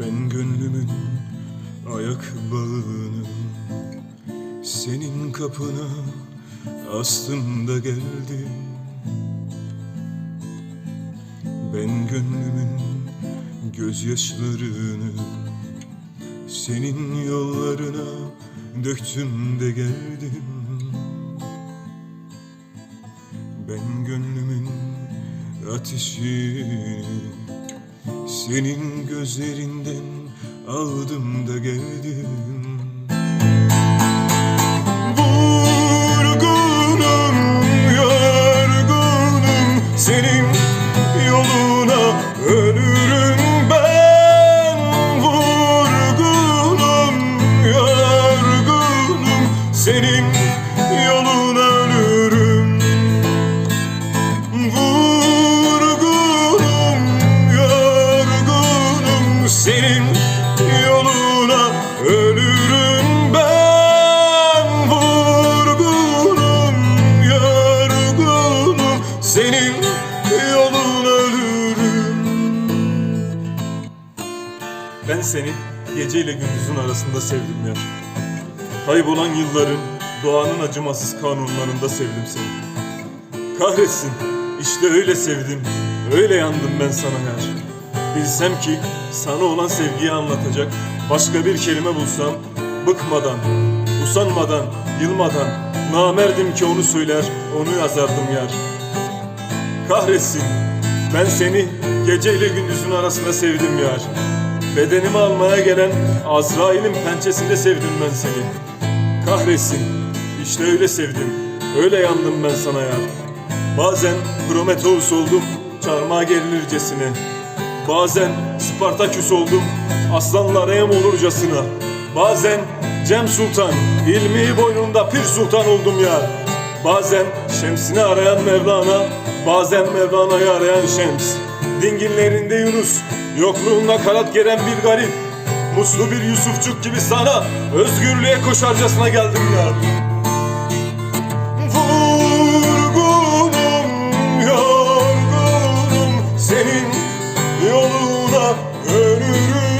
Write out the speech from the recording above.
Ben gönlümün ayak bağını Senin kapına aslında geldim. Ben gönlümün gözyaşlarını Senin yollarına döktüm de geldim. Ben gönlümün ateşini Senin gözlerinden aldım da geldim. Vurgunum, yorgunum Senin yoluna ölürüm ben. Vurgunum, yorgunum Senin Senin yoluna ölürüm Ben seni geceyle gündüzün arasında sevdim ya Kaybolan yılların doğanın acımasız kanunlarında sevdim seni Kahretsin, işte öyle sevdim, öyle yandım ben sana yar. Bilsem ki sana olan sevgiyi anlatacak başka bir kelime bulsam, bıkmadan, usanmadan, yılmadan, namerdim ki onu söyler, onu yazardım yar. Kahretsin, ben seni geceyle gündüzün arasında sevdim yar. Bedenimi almaya gelen Azrail'in pençesinde sevdim ben seni. Kahretsin, işte öyle sevdim, öyle yandım ben sana yar. Bazen Prometheus oldum çarmıha gerilircesine Bazen Spartaküs oldum aslanlara yem olurcasına Bazen Cem Sultan ilmi boynunda Pir Sultan oldum ya Bazen şemsini arayan Mevlana Bazen Mevlana'yı arayan şems. Dingillerinde Yunus Yokluğunda kanat geren bir garip. Muslu bir Yusufçuk gibi sana Özgürlüğe koşarcasına geldim ya. Vurgunum, yorgunum Senin yoluna ölürüm.